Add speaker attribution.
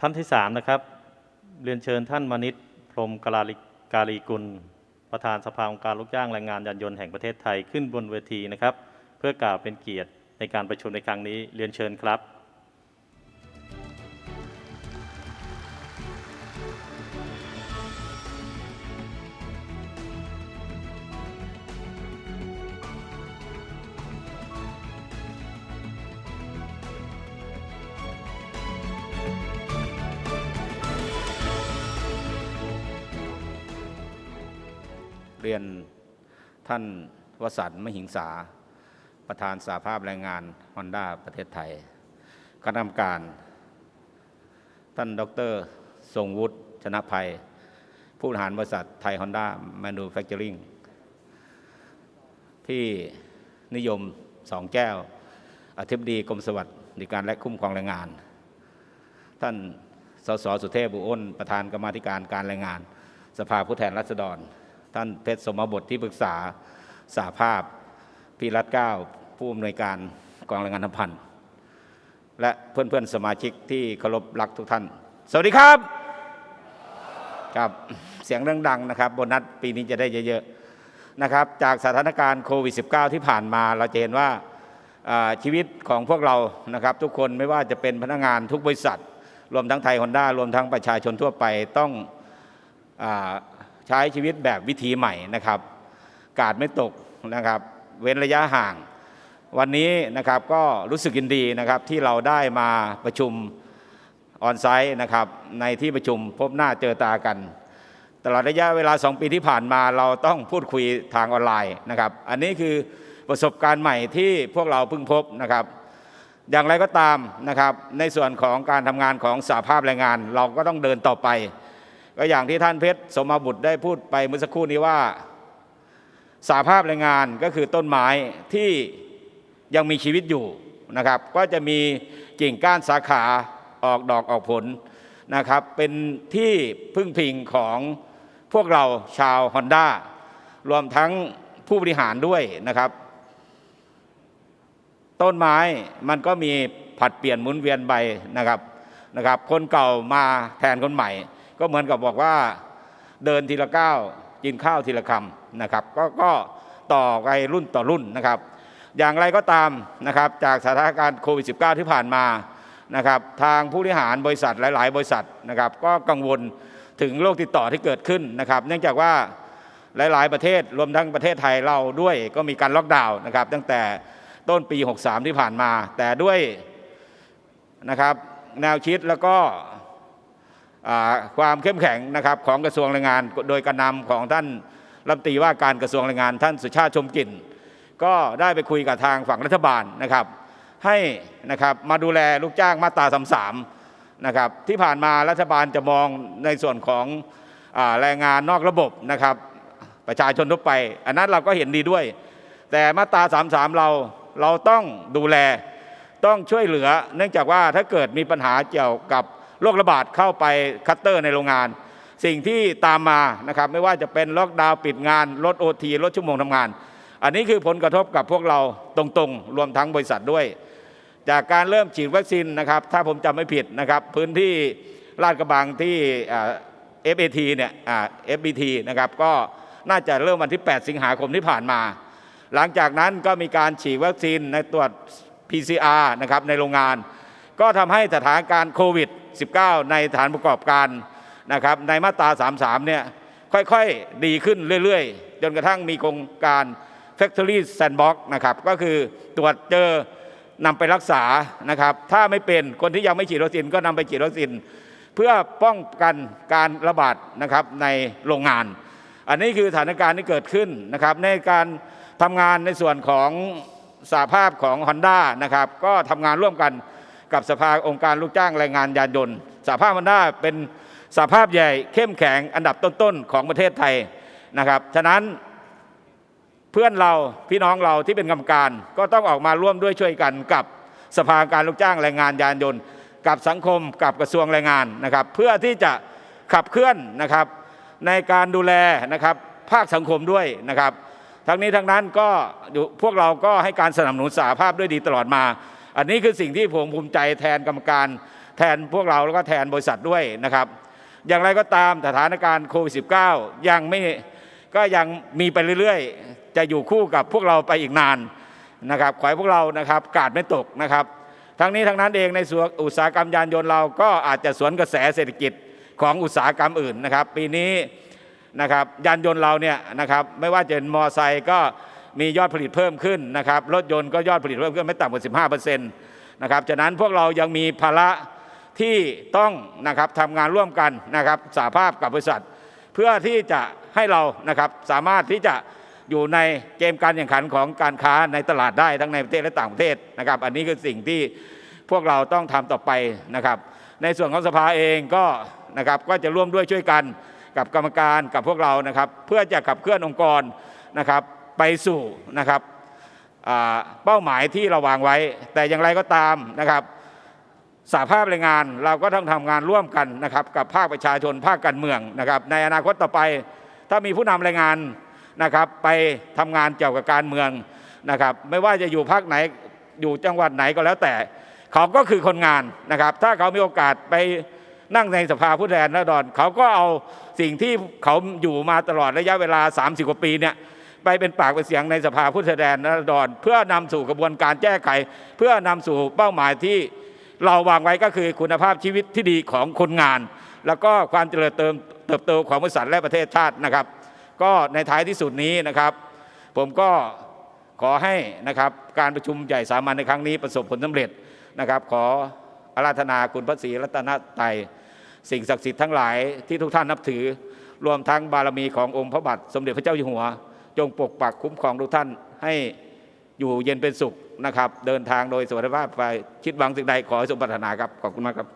Speaker 1: ท่านที่สามนะครับ เรียนเชิญท่านมนิตพรมกาลิกาลีกุล ประธานสภาองค์การลูกจ้างแรงงานยานยนต์แห่งประเทศไทยขึ้นบนเวทีนะครับ เพื่อกล่าวเป็นเกียรติในการประชุมในครั้งนี้เรียนเชิญครับ
Speaker 2: เรียนท่านวสันต์มหิงสา ประธานสาภาพแรงงานฮอนด้าประเทศไทยคณะกรรมการ ท่านดร ทรงวุฒิชนะภัย ผู้บริหารบริษัทไทยฮอนด้าแมนูแฟคเจอริงพี่นิยมสองแก้ว อธิบดีกรมสวัสดิการและคุ้มครองแรงงาน ท่านสสสุเทพบุอ้น ประธานกรรมาธิการการแรงงาน สภาผู้แทนราษฎร ท่านเพชรสมบทที่ปรึกษาสาภาพพี่รัตเก้าผู้อำนวยการกองแรงงานทำพันธ์และเพื่อนๆสมาชิกที่เคารพรักทุกท่าน สวัสดีครับครับเสียงเรื่องดังนะครับโบนัสปีนี้จะได้เยอะๆนะครับจากสถานการณ์โควิด -19 ที่ผ่านมาเราจะเห็นว่าชีวิตของพวกเรานะครับ ทุกคนไม่ว่าจะเป็นพนักงานทุกบริษัท รวมทั้งไทยฮอนด้ารวมทั้งประชาชนทั่วไปต้องอ ใช้ชีวิตแบบวิถีใหม่นะครับ กาดไม่ตกนะครับ เว้นระยะห่าง วันนี้นะครับก็รู้สึกยินดีนะครับที่เราได้มาประชุมออนไซต์นะครับในที่ประชุมพบหน้าเจอตากัน ตลอดระยะเวลา 2 ปีที่ผ่านมาเราต้องพูดคุยทางออนไลน์นะครับ อันนี้คือประสบการณ์ใหม่ที่พวกเราเพิ่งพบนะครับ อย่างไรก็ตามนะครับในส่วนของการทำงานของสาภาพแรงงาน เราก็ต้องเดินต่อไป ก็อย่างที่ท่านเพชรสมบุตรได้พูดไปเมื่อสักครู่นี้ว่าสาภาพแรงงานก็คือต้นไม้ที่ยังมีชีวิตอยู่นะครับ ก็จะมีกิ่งก้านสาขาออกดอกออกผลนะครับ เป็นที่พึ่งพิงของพวกเราชาวฮอนด้ารวมทั้งผู้บริหารด้วยนะครับ ต้นไม้มันก็มีผัดเปลี่ยนหมุนเวียนไปนะครับนะครับ คนเก่ามาแทนคนใหม่ ก็เหมือนกับบอกว่าเดินทีละก้าวกินข้าวทีละคำนะครับก็ก็ต่อไปรุ่นต่อรุ่นนะครับ อย่างไรก็ตามนะครับจากสถานการณ์โควิด -19 ที่ผ่านมานะครับทางผู้บริหารบริษัทหลาย ๆ บริษัทนะครับก็กังวลถึงโรคติดต่อที่เกิดขึ้นนะครับ เนื่องจากว่าหลาย ๆ ประเทศรวมทั้งประเทศไทยเราด้วยก็มีการล็อกดาวน์นะครับตั้งแต่ต้นปี 63 ที่ผ่านมา แต่ด้วยนะครับแนวคิดแล้วก็ ความเข้มแข็งนะครับของกระทรวงแรงงาน โดยการนำของท่านรัฐมนตรีว่าการกระทรวงแรงงาน ท่านสุชาติชมกลิ่น ก็ได้ไปคุยกับทางฝั่งรัฐบาลนะครับ ให้นะครับมาดูแลลูกจ้างมาตราสามสามนะครับที่ผ่านมารัฐบาลจะมองในส่วนของอแรงงานนอกระบบนะครับ ประชาชนทั่วไป อันนั้นเราก็เห็นดีด้วย แต่มาตราสามสามเราเราต้องดูแลต้องช่วยเหลือ เนื่องจากว่าถ้าเกิดมีปัญหาเกี่ยวกับ โรคระบาดเข้าไปคัตเตอร์ในโรงงาน สิ่งที่ตามมานะครับไม่ว่าจะเป็นล็อกดาวน์ปิดงานลดโอทีลดชั่วโมงทำงาน อันนี้คือผลกระทบกับพวกเราตรงๆ รวมทั้งบริษัทด้วย จากการเริ่มฉีดวัคซีนนะครับถ้าผมจำไม่ผิดนะครับพื้นที่ลาดกระบังที่อ่า FAT เนี่ยอ่า FBT นะครับก็น่าจะเริ่มวันที่ 8 สิงหาคมที่ผ่านมา หลังจากนั้นก็มีการฉีดวัคซีนในตรวจ PCR นะครับในโรงงาน ก็ทำให้สถานการณ์โควิด -19 ในฐานประกอบการนะครับในมาตรา 33 เนี่ยค่อยๆ ดีขึ้นเรื่อยๆ จนกระทั่งมีโครงการ Factory Sandbox นะครับก็คือตรวจเจอนำไปรักษานะครับถ้าไม่เป็นคนที่ยังไม่ฉีดวัคซีนก็นำไปฉีดวัคซีนเพื่อป้องกันการระบาดนะครับในโรงงาน อันนี้คือสถานการณ์ที่เกิดขึ้นนะครับในการทำงานในส่วนของสาภาพของ Honda นะครับก็ทำงานร่วมกัน กับสภาองค์การลูกจ้างแรงงานยานยนต์สภาพ Honda เป็นสภาพใหญ่เข้มแข็งอันดับต้นๆของประเทศไทยนะครับฉะนั้นเพื่อนเราพี่น้องเราที่เป็นกรรมการก็ต้องออกมาร่วมด้วยช่วยกันกับสภาการลูกจ้างแรงงานยานยนต์ กับสังคมกับกระทรวงแรงงานนะครับ เพื่อที่จะขับเคลื่อนนะครับในการดูแลนะครับภาคสังคมด้วยนะครับ ทั้งนี้ทั้งนั้นก็อยู่พวกเราก็ให้การสนับสนุนสาภาพด้วยดีตลอดมา อันนี้คือสิ่งที่ผมภูมิใจแทนกรรมการแทนพวกเราแล้วก็แทนบริษัทด้วยนะครับ อย่างไรก็ตามสถานการณ์โควิด -19 ยังไม่ก็ยังมีไปเรื่อยๆ จะอยู่คู่กับพวกเราไปอีกนานนะครับขอให้พวกเรานะครับกาดไม่ตกนะครับ ทั้งนี้ทั้งนั้นเองในส่วนอุตสาหกรรมยานยนต์เราก็อาจจะสวนกระแสเศรษฐกิจของอุตสาหกรรมอื่นนะครับ ปีนี้นะครับยานยนต์เราเนี่ยนะครับไม่ว่าจะเป็นมอไซค์ก็ มียอดผลิตเพิ่มขึ้นนะครับรถยนต์ก็ยอดผลิตเพิ่มขึ้นไม่ต่ำกว่า 15%นะครับฉะนั้นพวกเรายังมีภาระที่ต้องนะครับทำงานร่วมกันนะครับสาภาพกับบริษัท เพื่อที่จะให้เรานะครับสามารถที่จะอยู่ในเกมการแข่งขันของการค้าในตลาดได้ทั้งในประเทศและต่างประเทศนะครับ อันนี้คือสิ่งที่พวกเราต้องทำต่อไปนะครับ ในส่วนของสภาเองก็นะครับก็จะร่วมด้วยช่วยกันกับกรรมการกับพวกเรานะครับ เพื่อจะขับเคลื่อนองค์กรนะครับ ไปสู่นะครับเป้าหมายที่เราวางไว้ แต่อย่างไรก็ตามนะครับสาภาพแรงงานเราก็ต้องทำงานร่วมกันนะครับ กับภาคประชาชนภาคการเมืองนะครับ ในอนาคตต่อไปถ้ามีผู้นำแรงงานนะครับไปทำงานเกี่ยวกับการเมืองนะครับ ไม่ว่าจะอยู่ภาคไหนอยู่จังหวัดไหนก็แล้วแต่ เขาก็คือคนงานนะครับ ถ้าเขามีโอกาสไปนั่งในสภาผู้แทนราษฎรเขาก็เอาสิ่งที่เขาอยู่มาตลอดระยะเวลา 30 กว่าปีเนี่ย ไปเป็นปากเป็นเสียงในสภาผู้แทนราษฎรเพื่อนำสู่กระบวนการแก้ไข เพื่อนำสู่เป้าหมายที่เราวางไว้ก็คือคุณภาพชีวิตที่ดีของคนงาน แล้วก็ความเจริญเติมเติบโตของบริษัทและประเทศชาตินะครับ ก็ในท้ายที่สุดนี้นะครับ ผมก็ขอให้นะครับการประชุมใหญ่สามัญในครั้งนี้ประสบผลสำเร็จนะครับ ขออาราธนาคุณพระศรีรัตนตรัยสิ่งศักดิ์สิทธิ์ทั้งหลายที่ทุกท่านนับถือ รวมทั้งบารมีขององค์พระบาทสมเด็จพระเจ้าอยู่หัว จงปกปักคุ้มครองทุกท่านให้อยู่เย็นเป็นสุขนะครับ เดินทางโดยสวัสดิภาพไปคิดหวังสิ่งใดขอให้สมปรารถนาครับ ขอบคุณมากครับ